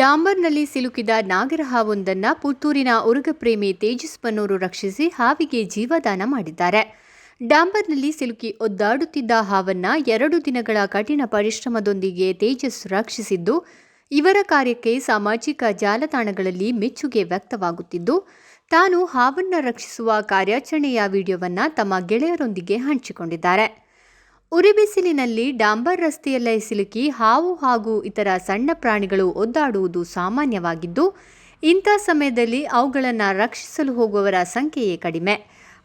ಡಾಂಬರ್ನಲ್ಲಿ ಸಿಲುಕಿದ ನಾಗರಹಾವೊಂದನ್ನು ಪುತ್ತೂರಿನ ಉರುಗಪ್ರೇಮಿ ಪ್ರೇಮಿ ತೇಜಸ್ವನೂರು ರಕ್ಷಿಸಿ ಹಾವಿಗೆ ಜೀವದಾನ ಮಾಡಿದ್ದಾರೆ. ಡಾಂಬರ್ನಲ್ಲಿ ಸಿಲುಕಿ ಒದ್ದಾಡುತ್ತಿದ್ದ ಹಾವನ್ನ ಎರಡು ದಿನಗಳ ಕಠಿಣ ಪರಿಶ್ರಮದೊಂದಿಗೆ ತೇಜಸ್ ರಕ್ಷಿಸಿದ್ದು, ಇವರ ಕಾರ್ಯಕ್ಕೆ ಸಾಮಾಜಿಕ ಜಾಲತಾಣಗಳಲ್ಲಿ ಮೆಚ್ಚುಗೆ ವ್ಯಕ್ತವಾಗುತ್ತಿದ್ದು, ತಾನು ಹಾವನ್ನ ರಕ್ಷಿಸುವ ಕಾರ್ಯಾಚರಣೆಯ ವಿಡಿಯೋವನ್ನು ತಮ್ಮ ಗೆಳೆಯರೊಂದಿಗೆ ಹಂಚಿಕೊಂಡಿದ್ದಾರೆ. ಉರಿಬಿಸಿಲಿನಲ್ಲಿ ಡಾಂಬರ್ ರಸ್ತೆಯಲ್ಲೇ ಸಿಲುಕಿ ಹಾವು ಹಾಗೂ ಇತರ ಸಣ್ಣ ಪ್ರಾಣಿಗಳು ಒದ್ದಾಡುವುದು ಸಾಮಾನ್ಯವಾಗಿದ್ದು, ಇಂಥ ಸಮಯದಲ್ಲಿ ಅವುಗಳನ್ನು ರಕ್ಷಿಸಲು ಹೋಗುವವರ ಸಂಖ್ಯೆಯೇ ಕಡಿಮೆ.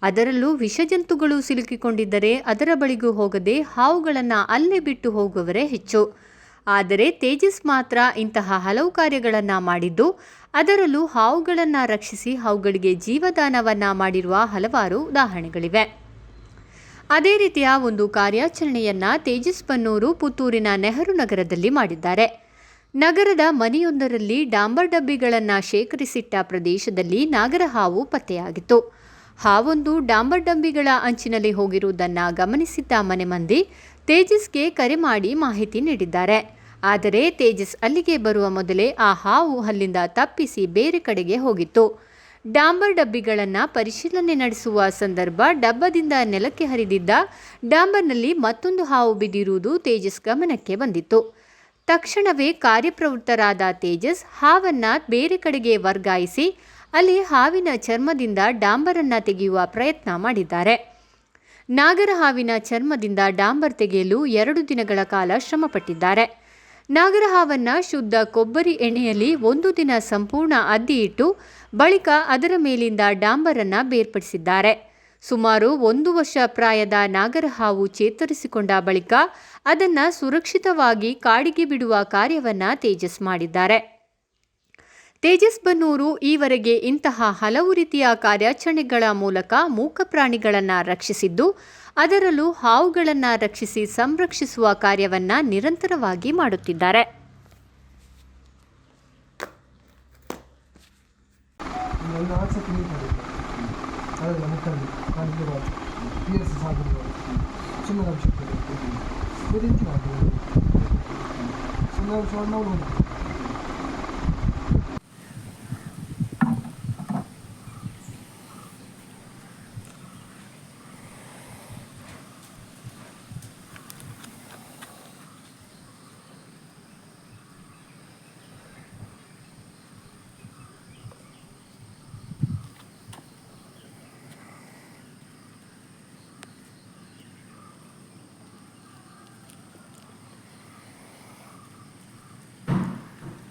ಅದರಲ್ಲೂ ವಿಷಜಂತುಗಳು ಸಿಲುಕಿಕೊಂಡಿದ್ದರೆ ಅದರ ಬಳಿಗೂ ಹೋಗದೆ ಹಾವುಗಳನ್ನು ಅಲ್ಲೇ ಬಿಟ್ಟು ಹೋಗುವವರೇ ಹೆಚ್ಚು. ಆದರೆ ತೇಜಸ್ ಮಾತ್ರ ಇಂತಹ ಹಲವು ಕಾರ್ಯಗಳನ್ನು ಮಾಡಿದ್ದು, ಅದರಲ್ಲೂ ಹಾವುಗಳನ್ನು ರಕ್ಷಿಸಿ ಅವುಗಳಿಗೆ ಜೀವದಾನವನ್ನು ಮಾಡಿರುವ ಹಲವಾರು ಉದಾಹರಣೆಗಳಿವೆ. ಅದೇ ರೀತಿಯ ಒಂದು ಕಾರ್ಯಾಚರಣೆಯನ್ನ ತೇಜಸ್ ಬನ್ನೂರು ಪುತ್ತೂರಿನ ನೆಹರು ನಗರದಲ್ಲಿ ಮಾಡಿದ್ದಾರೆ. ನಗರದ ಮನೆಯೊಂದರಲ್ಲಿ ಡಾಂಬರ್ ಡಬ್ಬಿಗಳನ್ನು ಶೇಖರಿಸಿಟ್ಟ ಪ್ರದೇಶದಲ್ಲಿ ನಾಗರಹಾವು ಪತ್ತೆಯಾಗಿತ್ತು. ಹಾವೊಂದು ಡಾಂಬರ್ ಡಬ್ಬಿಗಳ ಅಂಚಿನಲ್ಲಿ ಹೋಗಿರುವುದನ್ನು ಗಮನಿಸಿದ್ದ ಮನೆ ಮಂದಿ ತೇಜಸ್ಗೆ ಕರೆ ಮಾಡಿ ಮಾಹಿತಿ ನೀಡಿದ್ದಾರೆ. ಆದರೆ ತೇಜಸ್ ಅಲ್ಲಿಗೆ ಬರುವ ಮೊದಲೇ ಆ ಹಾವು ಅಲ್ಲಿಂದ ತಪ್ಪಿಸಿ ಬೇರೆ ಕಡೆಗೆ ಹೋಗಿತ್ತು. ಡಾಂಬರ್ ಡಬ್ಬಿಗಳನ್ನು ಪರಿಶೀಲನೆ ನಡೆಸುವ ಸಂದರ್ಭ ಡಬ್ಬದಿಂದ ನೆಲಕ್ಕೆ ಹರಿದಿದ್ದ ಡಾಂಬರ್ನಲ್ಲಿ ಮತ್ತೊಂದು ಹಾವು ಬಿದ್ದಿರುವುದು ತೇಜಸ್ ಗಮನಕ್ಕೆ ಬಂದಿತ್ತು. ತಕ್ಷಣವೇ ಕಾರ್ಯಪ್ರವೃತ್ತರಾದ ತೇಜಸ್ ಹಾವನ್ನು ಬೇರೆ ಕಡೆಗೆ ವರ್ಗಾಯಿಸಿ, ಅಲ್ಲಿ ಹಾವಿನ ಚರ್ಮದಿಂದ ಡಾಂಬರನ್ನು ತೆಗೆಯುವ ಪ್ರಯತ್ನ ಮಾಡಿದ್ದಾರೆ. ನಾಗರ ಹಾವಿನ ಚರ್ಮದಿಂದ ಡಾಂಬರ್ ತೆಗೆಯಲು ಎರಡು ದಿನಗಳ ಕಾಲ ಶ್ರಮಪಟ್ಟಿದ್ದಾರೆ. ನಾಗರಹಾವನ್ನ ಶುದ್ಧ ಕೊಬ್ಬರಿ ಎಣ್ಣೆಯಲ್ಲಿ ಒಂದು ದಿನ ಸಂಪೂರ್ಣ ಅದ್ದಿ ಇಟ್ಟು ಬಳಿಕ ಅದರ ಮೇಲಿಂದ ಡಾಂಬರನ್ನ ಬೇರ್ಪಡಿಸಿದ್ದಾರೆ. ಸುಮಾರು ಒಂದು ವರ್ಷ ಪ್ರಾಯದ ನಾಗರಹಾವು ಚೇತರಿಸಿಕೊಂಡ ಬಳಿಕ ಅದನ್ನು ಸುರಕ್ಷಿತವಾಗಿ ಕಾಡಿಗೆ ಬಿಡುವ ಕಾರ್ಯವನ್ನ ತೇಜಸ್ ಮಾಡಿದ್ದಾರೆ. ತೇಜಸ್ ಬನ್ನೂರು ಈವರೆಗೆ ಇಂತಹ ಹಲವು ರೀತಿಯ ಕಾರ್ಯಾಚರಣೆಗಳ ಮೂಲಕ ಮೂಕ ಪ್ರಾಣಿಗಳನ್ನು ರಕ್ಷಿಸಿದ್ದು, ಅದರಲ್ಲೂ ಹಾವುಗಳನ್ನು ರಕ್ಷಿಸಿ ಸಂರಕ್ಷಿಸುವ ಕಾರ್ಯವನ್ನು ನಿರಂತರವಾಗಿ ಮಾಡುತ್ತಿದ್ದಾರೆ.